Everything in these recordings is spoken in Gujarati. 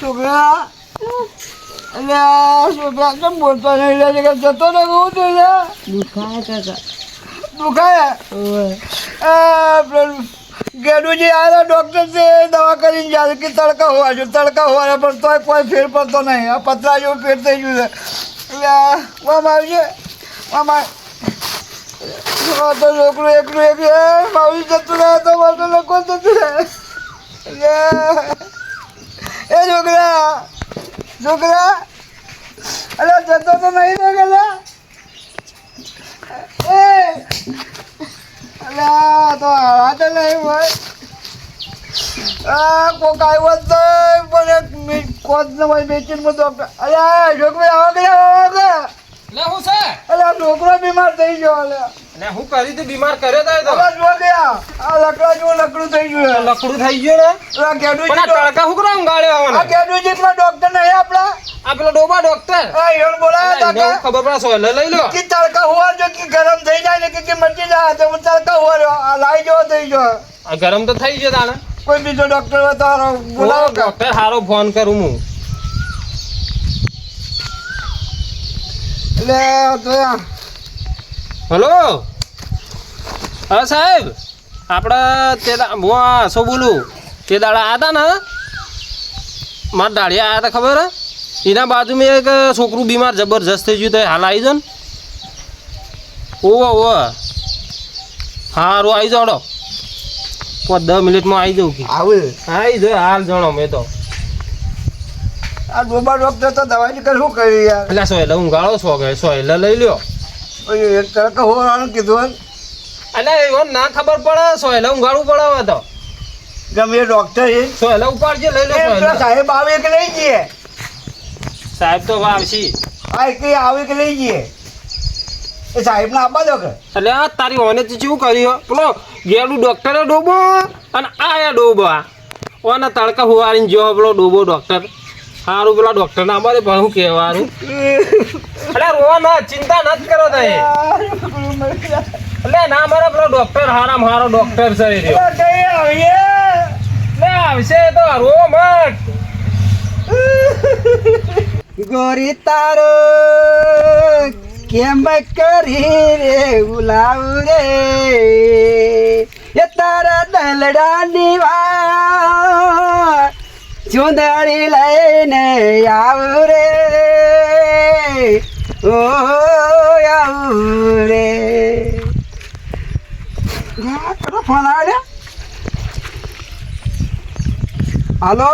છોકરા અલ્યા છોકરા કેમ બોલતો નહીં લે કે જતો ને કહું તો લે દુખાય કાકા દુખાય? પેલું ગેડુજી આવ્યા ડૉક્ટર છે દવા કરીને જાય કે તડકા હોવા જો તડકા હોવા પણ તોય કોઈ ફેર પડતો નહીં. આ પતરા જેવું ફેર થઈ ગયું છે. એટલે આમ આવજે. આમ તો છોકરું એકલું એક માવી જતું રહે તો મારે લોકો જતું રહે. એટલે એ છોકરા! છોકરા! અરે જતો તો નહીં ગયેલા એ! તો નહીં હોય. આ કોક આવ્યો નહીં પણ એક કોચ ને ભાઈ બેચીને અલ્યા છોકરી આવો કે આવો અલ્યા છોકરો બીમાર થઈ ગયો અલ્યા લે હું કરી તું બીમાર કર્યો તો તો. જો ગયા આ. લકડા જો લકડું થઈ ગયું લકડું થઈ ગયું ને? આ કેડુ પણ તડકા હું કરવા ઊંઘાડ્યો આ કેડુ પેલા ડોક્ટર નહીં આપડા આ પેલો ડોબા ડોક્ટર હા એણ બોલાયા તા કે ખબર પડે લે લઈ લો કે તડકા હોવા જો કે ગરમ થઈ જાય ને કે કે મટી જાય તો તડકા હોવા આ લાઈ જવો થઈ જો આ ગરમ તો થઈ ગયો તાણે. કોઈ બીજો ડોક્ટર હોય તો બોલાવો ડોક્ટર હારો ફોન કરું હું. એટલે તો હલો? હા સાહેબ. આપણે તે હું આ શું બોલું? તે દાડા આવ્યા ને? મારા દાડિયા આવ્યા હતા ખબર? હે? એના બાજુમાં એક છોકરું બીમાર જબરજસ્ત થઈ ગયું તો હાલ આવી જાઓ ને. ઓવો ઓવો. સારું આવી જાઓ પાંચ દસ મિનિટમાં આવી જાઉં કે. આવે આવી જાય હાલ જાણો મેં તો. આ ડોબા ડોક્ટર તો દવાઈ કર શું કરી યાર? એટલે સોયલા ગાળો છો કે સોયલા લઈ લ્યો. એક તડકા હોવાનું કીધું એટલે એવો ના ખબર પડે સોયલા ઊંઘાડવું પડે તો. ગમે એ ડોક્ટર છે સોયલા ઉપાડજે લઈ લો એ સાહેબ આવે કે લઈ જઈએ? સાહેબ તો વાવશી આ કે આવે કે લઈ જઈએ? એ સાહેબ ને આપવા દો કે. એટલે આ તારી ઓને તો શું કર્યું? પેલો ગેલું ડોક્ટરે ડોબો અને આયા ડોબો. ઓને તડકા હોવાની જો પેલો ડોબો ડોક્ટર સારું પેલા ડોક્ટર ના અમારે પણ શું કહેવાનું? એટલે રોવા ચિંતા ન કરો તમે. એટલે ના મારા પેલો ડોક્ટર હારામ હારો ડોક્ટર છે રહ્યો. લે આવશે તો, રો મત. ગોરી તારો કેમ કરી રે, ઉલાવ રે? એ તારા દલડાની વા ચુંદડી લઈને આવ રે. ઓ, આવ રે. ફોન આવ્યો હાલો?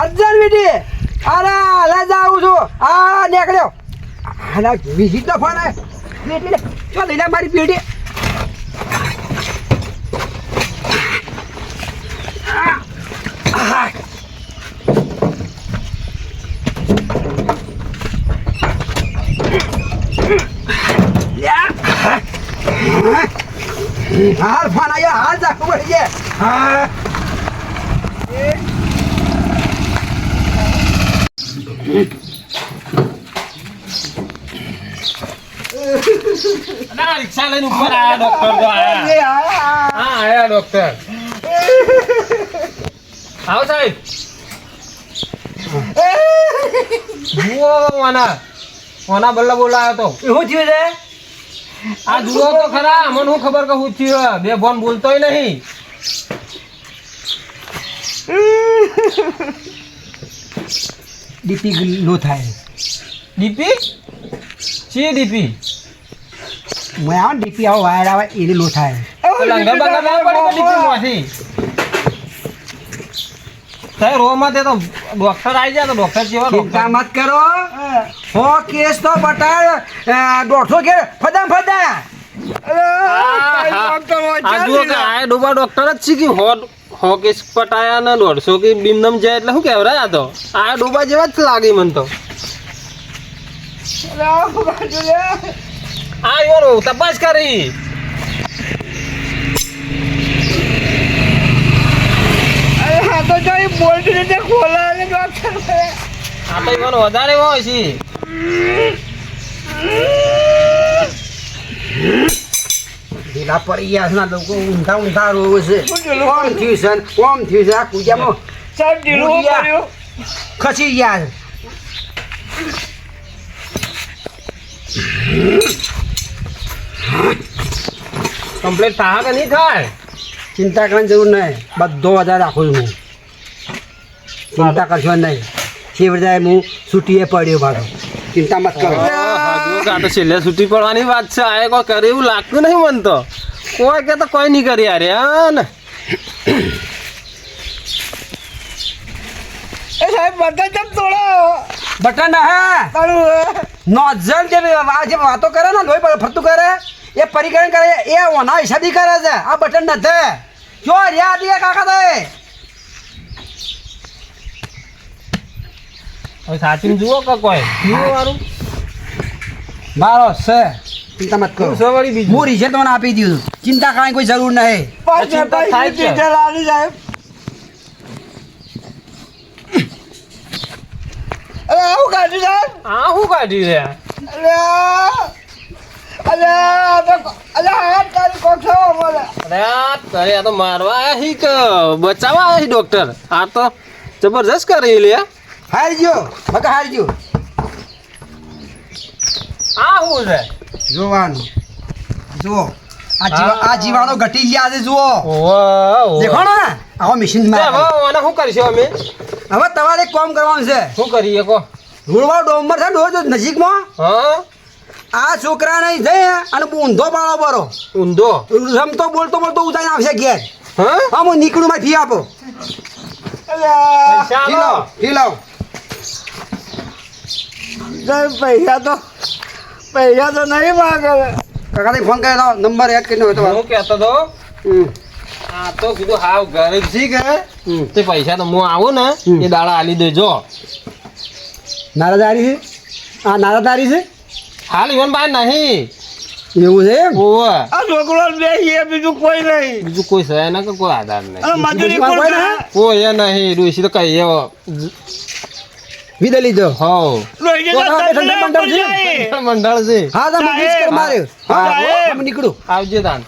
અર્જન વિધિ. અરે હાલે જાઉં છું. આ નીકળ્યો. હાલા વિઝિટ તો ફોન આવે પેટી લે ચો મારી પેટી હાલ ફોન આવ્યો હાલ જાવું પડી હા ના રિક્ષા લઈને ઉપર આવો સાહેબ વાના બલ્લા બોલાયો તો. શું થયું છે? આ જુઓ તો ખરા મને શું ખબર કે હું થયું? બે ફોન બોલતોય નહીં. ડીપી લો થાય. ડીપી? શી ડીપી? મેં આવો ડીપી આવો વાયર આવે એ લો થાય. લંગર બંગર ડીપી માંથી સાહેબ રોમાં તે તો ડોક્ટર આવી જાય તો ડોક્ટર જેવા ચિંતા ડોક્ટર મત કરો. હો. કેસ તો બટાય દોઢસો કે ફદા ફદા. આ જુઓ કે આ ડોબા ડોક્ટર જ છે કે હો હો કેસ પટાયા ને દોઢસો કે બીમનમ જાય એટલે શું કહેવાય આ તો? આ ડોબા જેવા જ લાગે મને તો. આ યો તપાસ કરી તો જો રીતે ખોલાવે ડોક્ટર આ તો ઈવન વધારે હોય છે. ઢીલા પડી ગયા છે ના લોકો ઊંધા ઊંધા રોવે છે. ઓમ થયું છે ઓમ થયું છે? આ કુજામાં સાહેબ ઢીલું ભૂલિયા. ખસી ગયા કમ્પ્લેટ કમ્પ્લીટ થાય કે નહીં થાય? ચિંતા કરવાની જરૂર નહીં. બધો વધારે રાખું છું હું. ચિંતા કરશો નહીં. શિવ હું છૂટીએ પડ્યો મારો. ચિંતા મત કરો. તો છેલ્લે છૂટી પડવાની વાત છે. આ કોઈ કરે એવું લાગતું નહીં મને તો. કોઈ કે તો કોઈ નહીં કરી યાર હા ને? એ સાહેબ બટન ચમ તોડો? બટન હે? નો નોઝલ જે આ જે વાતો કરે ને લોહી પર ફરતું કરે એ પરિકરણ કરે એ ઓના હિસાબી કરે છે. આ બટન નથી. જો રિયા દિયા કાકા દે હવે સાચીને જુઓ કે કોઈ. જુઓ વાળું મારો છે. ચિંતા મત કરો. શું વળી બીજું? હું રિઝલ્ટ તમને આપી દીધું. ચિંતા કરવાની કોઈ જરૂર નહીં. પણ ચિંતા થાય છે. આલી સાહેબ અરે આવું કાઢ્યું સાહેબ હા શું કાઢી છે? અરે અરે આ તો- અરે તારી કોઠો બોલે અરે તારે આ તો મારવા આયા હી કે બચાવવા આયા હી ડોક્ટર આ તો જબરજસ્ત કરી લે. હારી ગયો બકા હારજો. આ હું છે? જોવાનું. જુઓ આ જીવા આ જીવાણો ઘટી ગયા છે જુઓ. ઓહો ને? આવો મશીનમાં હવે આને શું કરશું અમે? હવે તમારે એક કામ કરવાનું છે. શું કરીએ કો રૂળવાળો ડોમર છે ડોર નજીકમાં? હા? આ નહીં જઈ અને ઊંધો પાડો બરો ઊંધો? રમતો બોલતો બોલતો ઉતારીને આવશે ઘેર. હા? હા નીકળું માં ફી આપો. ફી લાવ ફી લાવો. સાહેબ પૈસા તો પૈસા તો નહીં માગે. કાકા ફોન કર્યો નંબર એડ કરીને હોય તો હું કહેતો તો. આ તો કીધું હાવ ગરીબ છી કે તે પૈસા તો હું આવું ને એ દાડા આલી દેજો. નારાદારી છે? આ નારાદારી છે? હાલ ઈવન ભાઈ નહીં. એવું છે ઓવે. આ છોકરો બે એ બીજું કોઈ નહીં. બીજું કોઈ છે ના કે કોઈ આધાર નહીં. મજૂરી કોઈ નહીં? કોઈ એ નહીં ડોસી તો કઈ એવો વિદે લીધો. હો મંડળ છે? હા તમે સાહેબ. બીજ કર માર્યો હા. હું નીકળું. આવજે તાન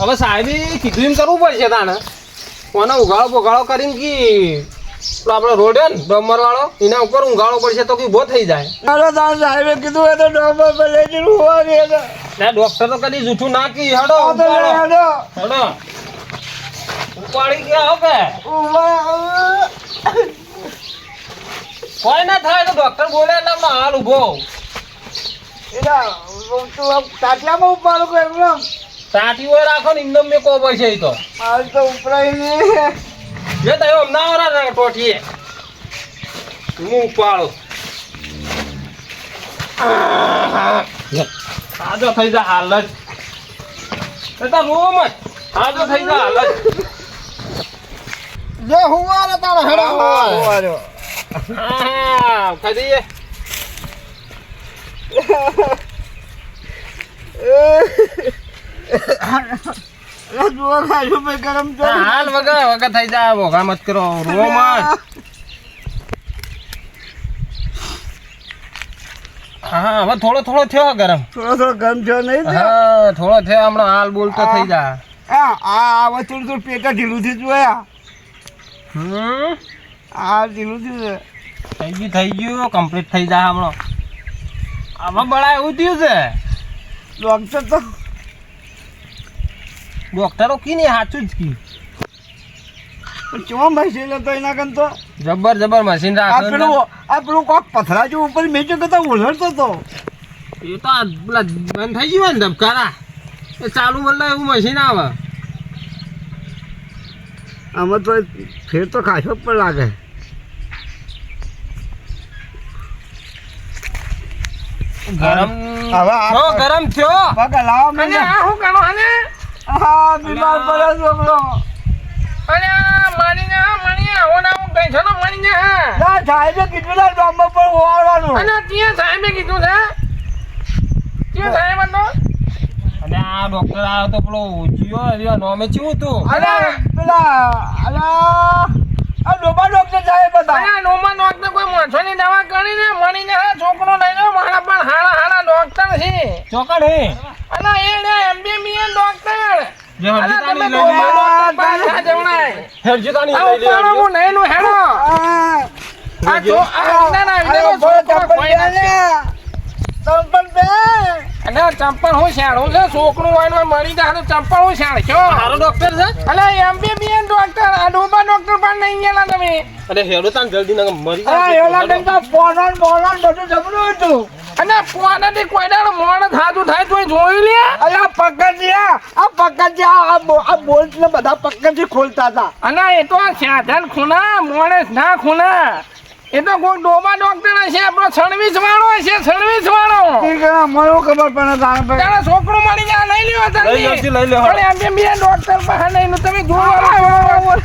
હવે સાહેબે કીધું એમ કરવું પડશે તાને કોને ઉઘાડો બોગાળો કરીને કે? આપણો રોડ ને ડમર વાળો એના ઉપર ઊંઘાડો પડશે તો કઈ બહુ થઈ જાય. તાર સાહેબે કીધું એ તો ડોક્ટર પર લઈ જઈને હોવાની હતી. ના ડોક્ટર તો કદી જૂઠું ના કી હડો ઉપાડો હેડો. હડો. ઉપાડી ગયા હો કે? ઊભા. કોઈ ના થાય તો ડોક્ટર બોલે એટલે હાલ ઊભો તું ઉપાડો કે? હોય રાખો ને એકદમ મેં કો તો. હાલ તો ઉપરાય ને જે આવરા ને ટોટીએ હું ઉપાડો. આજો થઈ જા હાલ જ એ તો રોમ આજો થઈ જા હાલ જ જે હુવારે તારે હેડો. હુવારે. દઈએ એ જુઓ ખાજો ભાઈ ગરમ તો હાલ વગર વગર થઈ જા ભોગા મત કરો રો મત હા હવે થોડો થોડો થયો ગરમ થોડો થોડો ગરમ થયો નહીં હા થોડો થયો હમણાં હાલ બોલતો થઈ જા આ આ હવે થોડું થોડું પેટા ઢીલું થઈ જોયા હમ આ ઢીલું થયું છે. થઈ ગયું થઈ ગયું. કમ્પ્લીટ થઈ જાય હમણાં. આમાં બળા એવું થયું છે. ડોક્ટર તો ડોક્ટરો કી નહીં સાચું જ કી. ચો મશીન હતો એના કન તો જબર જબર મશીન આ રાખે પેલું આ પેલું કોક પથરા જેવું ઉપર મેચો કરતા ઉલળતો હતો એ તો પેલા બંધ થઈ ગયું ને ધબકારા. એ ચાલુ બદલા એવું મશીન આવે. આમાં તો ફેર તો ખાસો પણ લાગે. ગરમ. હવે આ ગરમ થયો. પગ લાવો મને આ શું કરો આને હા બીમાર પડે છોકરો અરે મારી ને મણી આવો ના હું કઈ છે ને મારીને હા. ના સાહેબે કીધું ના ડોમ પર ઓવાળવાનું અને ત્યાં સાહેબે કીધું છે? ત્યાં સાહેબ હતો? અને આ ડોક્ટર આવ્યો તો પેલો રહ્યો નોમે ચીવું તું? અરે પેલા અરે આ ડોબા ડોક્ટર સાહેબ હતા અરે નોમા ડોક્ટર કોઈ માણસોની દવા કરીને મણીને હા છોકરો લઈ લો મારા પણ હારા હારા ડોક્ટર છે ચોકડ હે અલા એ ને એમબીબીએસ ડોક્ટર અલા તમે નોમા ડોક્ટર પાસે જવણાય આ ઉપાડો હું નહીં નું આ જો આ ના હે અરે એડે બોલો છોકરો ચંપલ હું શાણું છે છોકરું હોય મરી જાય ચંપલ હું શાણશો સારો ડોક્ટર છે? અલે એમબીબીએસ ડોક્ટર આ ડોબા ડોક્ટર પણ નહીં ગયેલા તમે. અને હેડો તાન જલ્દી નકર મરી જાય એવલા કરતા પોનો ને બોનો ને બધું જબરું હતું. અને પોનાથી કોઈ દાડો મોણ થાતું થાય તોય જોઈ લે અરે આ પકડ્યા, આ પકડ્યા, આ બોલ્ટ ને બધા પકડથી ખોલતા હતા. અને એ તો સાધન ખૂના મોણસ ના ખૂના એ તો કોઈ ડોબા ડોક્ટર હશે? આપણો સર્વિસ વાળો હશે સર્વિસ વાળો. ઠીક છે, મને ખબર પડે તારે? તારા છોકરું મળી જાય લઈ લ્યો લઈ લ્યો લઈ લ્યો પણ એમબીબીએસ ડોક્ટર પાસે નહીં? તમે જોવા.